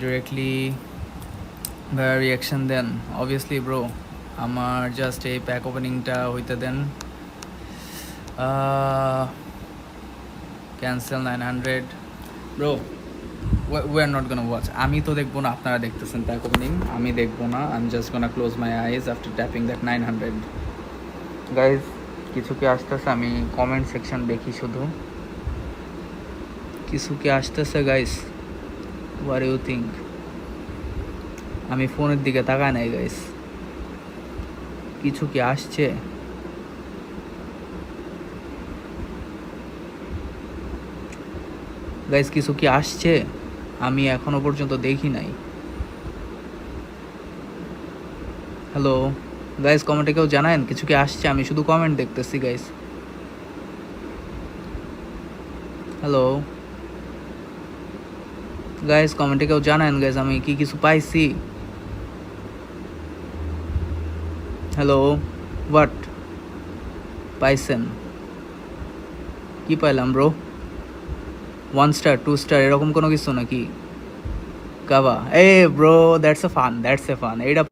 Directly reaction then obviously bro আমার just এই pack ওপেনিংটা হইতে then cancel nine hundred bro we are not gonna watch আমি তো দেখব না, আপনারা দেখতেছেন প্যাক ওপেনিং আমি দেখব না I just gonna close my eyes after tapping that nine hundred guys কিছু কি আসতেছে? আমি কমেন্ট সেকশন দেখি শুধু। কিছু কি আসতেছে গাইস ওয়ার ইউ থিঙ্ক আমি ফোনের দিকে তাকাই নাই গাইস কিছু কি আসছে? গাইস কিছু কি আসছে? আমি এখনও পর্যন্ত দেখি নাই। হ্যালো গাইস কমেন্টে কেউ জানায়েন, কিছু কি আসছে? আমি শুধু কমেন্ট দেখতেছি গাইস হ্যালো গাইস কমেন্টে কেউ জানান গাইস আমি কি কিছু পাইছি হ্যালো হোয়াট পাইছেন কি পাইলাম bro one star two star এরকম কোনো কিছু নাকি কাবা এ bro that's a fun that's a fun এইটা